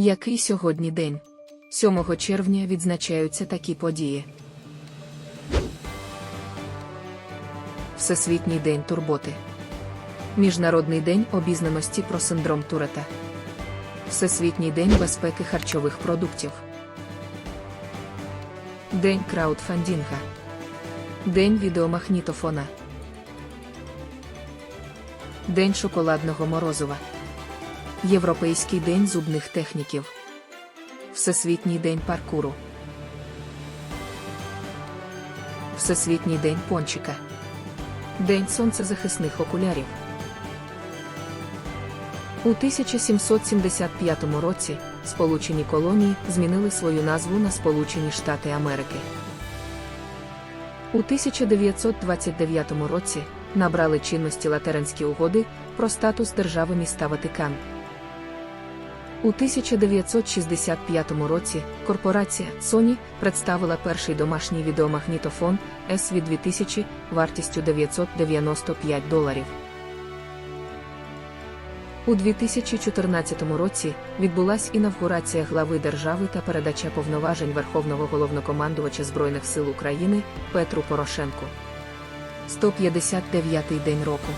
Який сьогодні день? 7 червня відзначаються такі події. Всесвітній день турботи. Міжнародний день обізнаності про синдром Турета. Всесвітній день безпеки харчових продуктів. День краудфандінга. День відеомагнітофона. День шоколадного морозива. Європейський день зубних техніків. Всесвітній день паркуру. Всесвітній день пончика. День сонцезахисних окулярів. У 1775 році Сполучені колонії змінили свою назву на Сполучені Штати Америки. У 1929 році набрали чинності Латеранські угоди про статус держави міста Ватикан. У 1965 році корпорація Sony представила перший домашній відеомагнітофон SV2000 вартістю 995 доларів. У 2014 році відбулась інавгурація глави держави та передача повноважень Верховного головнокомандувача Збройних сил України Петру Порошенку. 159-й день року.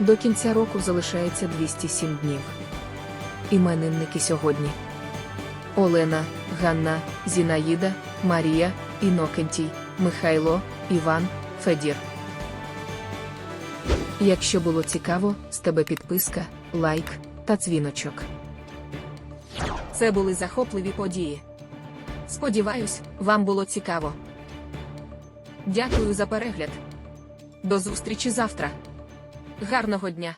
До кінця року залишається 207 днів. Іменинники сьогодні: Олена, Ганна, Зінаїда, Марія, Інокентій, Михайло, Іван, Федір. Якщо було цікаво, з тебе підписка, лайк та дзвіночок. Це були захопливі події. Сподіваюсь, вам було цікаво. Дякую за перегляд. До зустрічі завтра. Гарного дня!